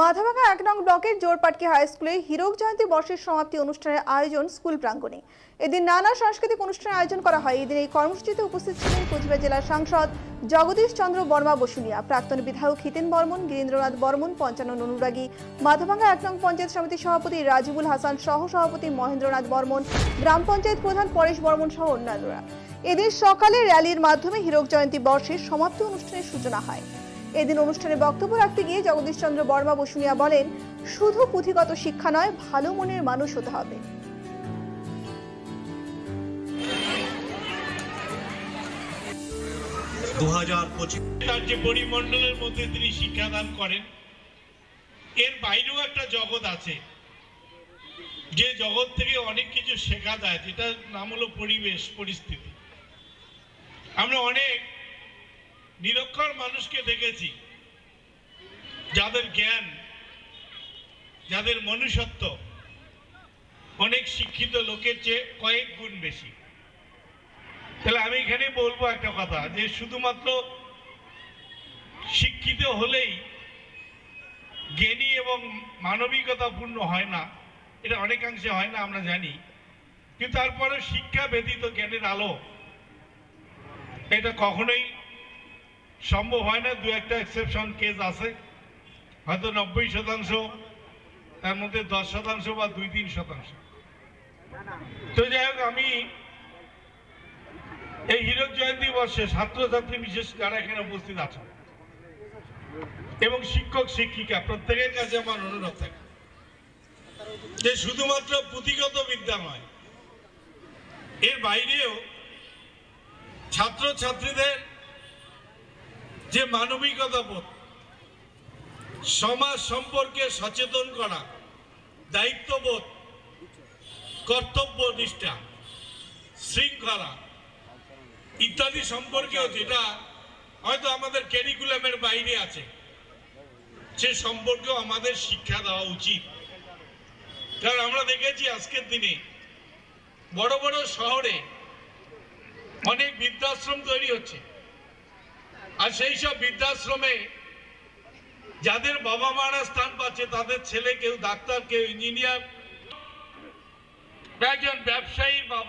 মাথাভাঙা এক নং ব্লকের জোরপাটকি হাই স্কুলে হীরক জয়ন্তী বর্ষের সমাপ্তি অনুষ্ঠানের আয়োজন স্কুল প্রাঙ্গণে। এদিন নানা সাংস্কৃতিক অনুষ্ঠানের আয়োজন করা হয়। এদিন এই কর্মসূচিতে উপস্থিত ছিলেন কোচবিহার জেলার সাংসদ জগদীশ চন্দ্র বর্মা বসুনিয়া, প্রাক্তন বিধায়ক হিতেন বর্মন, গিরীন্দ্রনাথ বর্মন, পঞ্চানন অনুরাগী মাথাভাঙা এক নং পঞ্চায়েত সমিতির সভাপতি রাজিবুল হাসান সহ সভাপতি মহেন্দ্রনাথ বর্মন, গ্রাম পঞ্চায়েত প্রধান পরেশ বর্মন সহ অন্যান্যরা। এদিন সকালে র্যালির মাধ্যমে হীরক জয়ন্তী বর্ষের সমাপ্তি অনুষ্ঠানের সূচনা হয়। এদিন অনুষ্ঠানে বক্তব্য রাখতে গিয়ে জগদীশচন্দ্র বর্মা বসুনিয়া বলেন, শুধু পুঁথিগত শিক্ষা নয়, ভালো মনের মানুষ হতে হবে। দু হাজার পঁচিশ যে পরিমণ্ডলের মধ্যে তিনি শিক্ষাদান করেন। এর বাইরেও একটা জগৎ আছে। যে জগৎ থেকে অনেক কিছু শেখা যায়, যেটার নাম হলো পরিবেশ, পরিস্থিতি। আমরা অনেক নিরক্ষর মানুষকে দেখেছি। যাদের জ্ঞান, যাদের মনুষ্যত্ব অনেক শিক্ষিত লোকের চেয়ে কয়েক গুণ বেশি। তাহলে আমি এখানে বলব একটা কথা, যে শুধুমাত্র শিক্ষিত হলেই জ্ঞানী এবং মানবিকতাপূর্ণ হয় না, এটা অনেকাংশে হয় না, আমরা জানি। কিন্তু তারপরে শিক্ষা ব্যতীত জ্ঞানের আলো, এটা কখনোই সম্ভব হয় না, দু একটা এক্সেপশন কেস আছে। হয়তো নব্বই শতাংশ, তার মধ্যে দশ শতাংশ বা দুই তিন শতাংশ। তো যাই হোক, আমি এই হীরক জয়ন্তী বর্ষে ছাত্রছাত্রী বিশেষ যারা এখানে উপস্থিত আছেন এবং শিক্ষক, শিক্ষিকা, প্রত্যেকের কাছে আমার অনুরোধ থাকে। যে শুধুমাত্র পুঁথিগত বিদ্যা নয়, এর বাইরেও ছাত্র ছাত্রীদের যে মানবিকতা বোধ সমাজ সম্পর্কে সচেতন করা, দায়িত্ববোধ, কর্তব্য নিষ্ঠা, শৃঙ্খলা ইত্যাদি সম্পর্কেও যেটা হয়তো আমাদের ক্যারিকুলামের বাইরে আছে, সে সম্পর্কেও আমাদের শিক্ষা দেওয়া উচিত। কারণ আমরা দেখেছি আজকের দিনে বড় বড় শহরে অনেক বৃদ্ধাশ্রম তৈরি হচ্ছে। আর সেই সব বৃদ্ধাশ্রমে যাদের বাবা মারা স্থান পাচ্ছে, তাদের ছেলে কেউ ডাক্তার, কেউ ইঞ্জিনিয়ার। একজন ব্যবসায়ীর বাবা